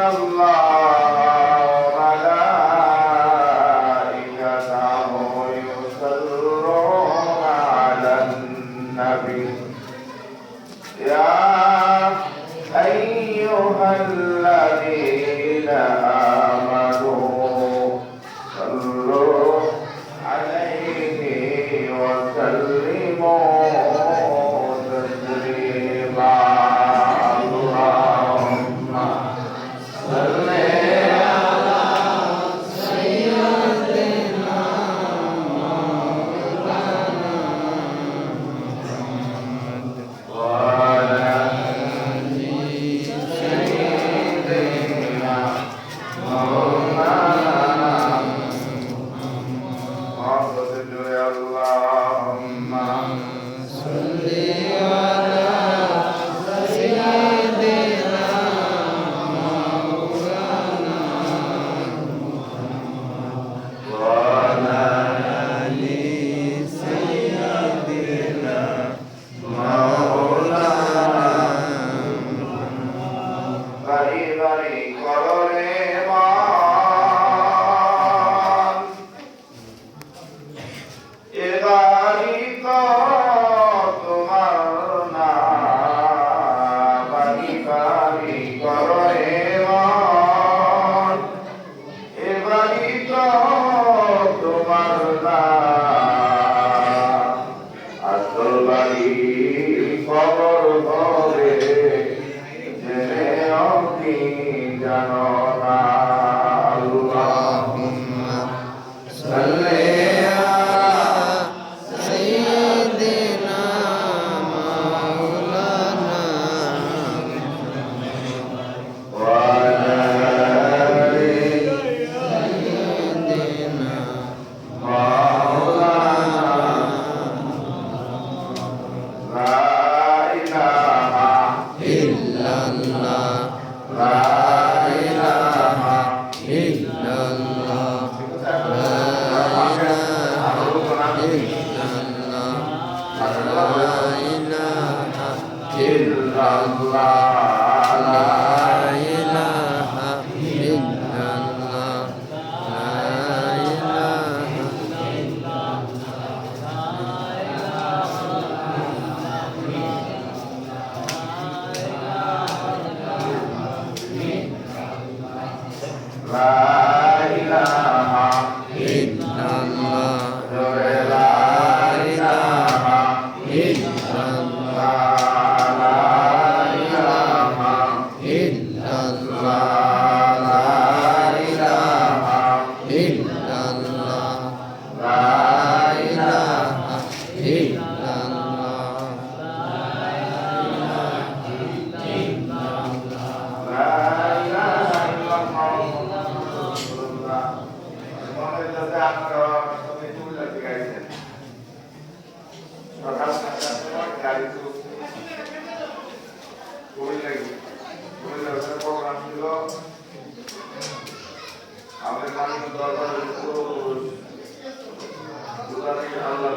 الله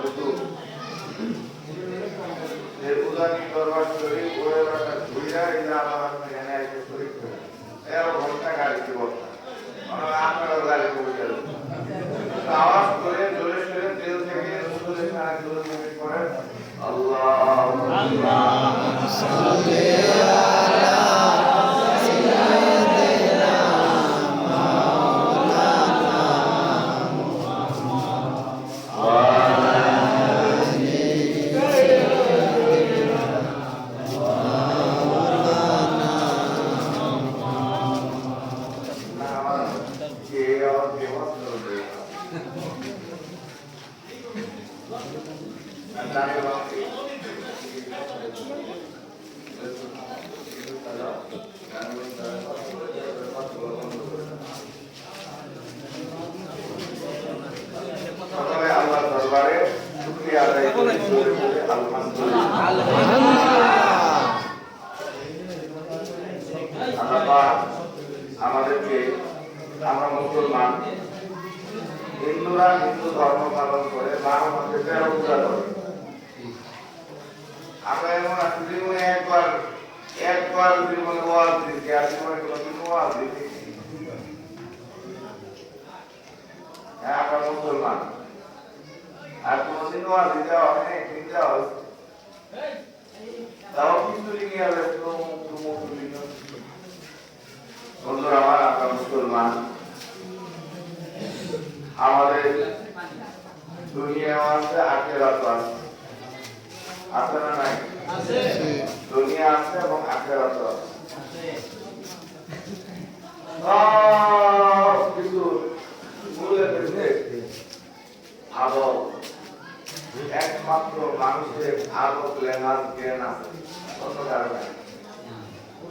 আল্লাহ। যে উদানি দরবার শরীফ ওই একটা ঘুরিয়া এই আমার এখানে এসে শরীফ করে তেরো ঘণ্টা গাড়িতে বসতাম মানে গাড়ি করে আওয়াজ করে জোরে জোরে তেল থেকে সুন্দর খানা করে আল্লাহ না আমাদেরকে আমরা মুসলমান হিন্দুরা হিন্দু ধর্ম পালন করে বারো মাসে তেরো পূজা করে আমরা একবার একবার জীবনে ওয়াজ দিচ্ছি আর জীবনে কোনোদিন হ্যাঁ মুসলমান। আর কোনোদিন ওয়াজ দিতে হয় না হয়েছে তাও কিন্তু নিয়ে বন্ধুরা, আমার আমরা মুসলমান। আমাদের দুনিয়া আছে আখেরাত আছে। আছে না নাই? দুনিয়া আছে এবং আখেরাত আছে। সব কিছু মূলে আবল একমাত্র মানুষের আবক লেহাজ জ্ঞান আছে। অন্য কারও নাই।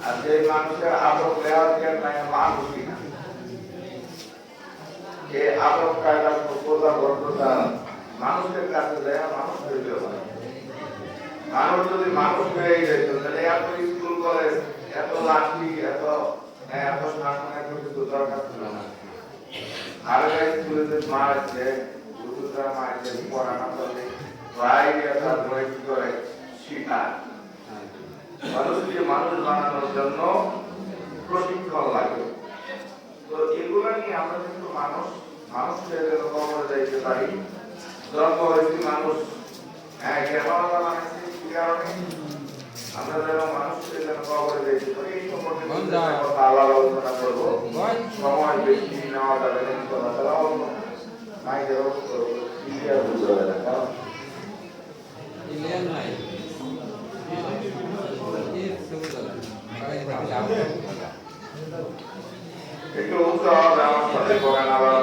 আর যে মানুষের আবক লেহাজ জ্ঞান নাই মানুষই না। এই আবক কায়দা প্রপোজা বদ্ধতা মানুষের কাছে যায় মানুষ পারে মানুষ যদি মানুষ হয়ে যেত তাহলে এত স্কুল কলেজ এত লাঠি এত হ্যাঁ, এত শাসন এত কিছু দরকার ছিল না। আর স্কুলে যে মারছে হুজুররা মারছে পড়া না করলে প্রায় এটা ধরে করে শিকার মানুষকে মানুষ বানানোর জন্য প্রশিক্ষণ লাগে। তো এগুলো নিয়ে আমরা কিন্তু মানুষ মানুষকে যেন কবর যাইতে পারি। জন্ম হয়েছি মানুষ হ্যাঁ কেন আমরা কি কারণে আমরা যেন মানুষকে যেন কবর যাইতে পারি এই সম্পর্কে কথা আল্লাহ আলোচনা করব। সময় বেশি নেওয়া যাবে না কথা তারা অন্য। মাইকের ক্লিয়ার বুঝতে হবে না কারণ ইলিয়ান নাই এই সুবিধা কারণ আমি যাব একটু উচ্চ আমার সাথে আবার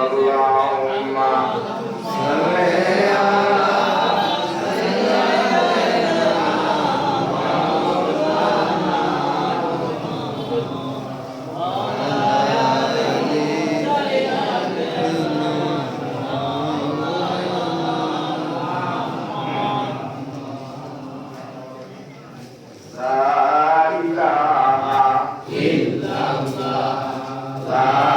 สา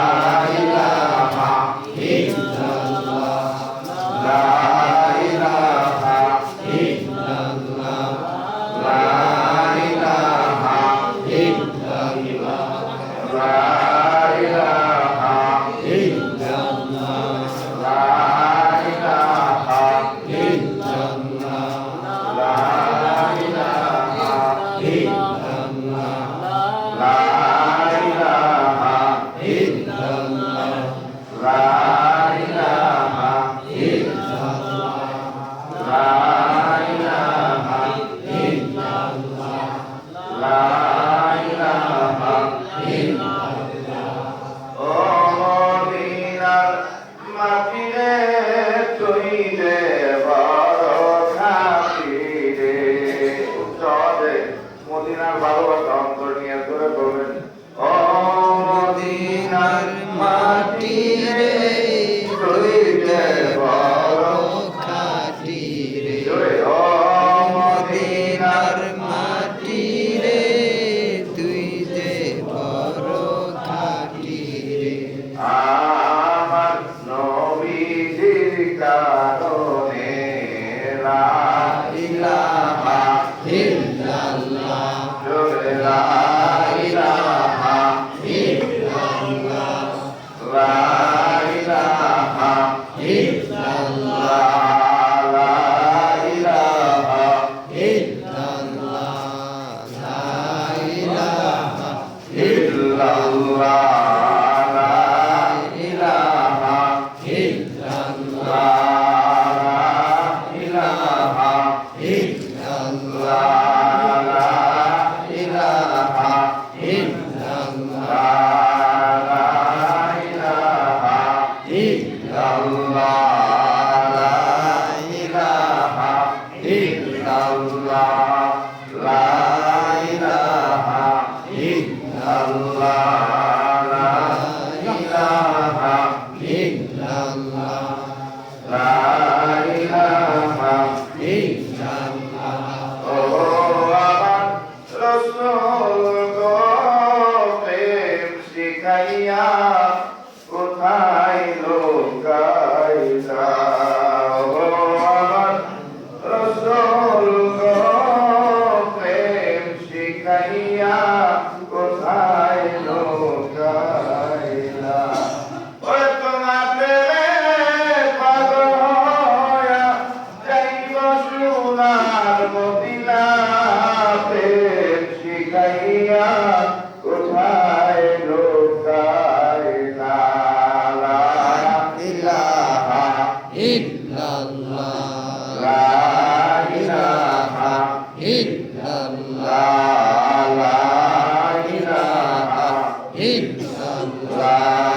santuário.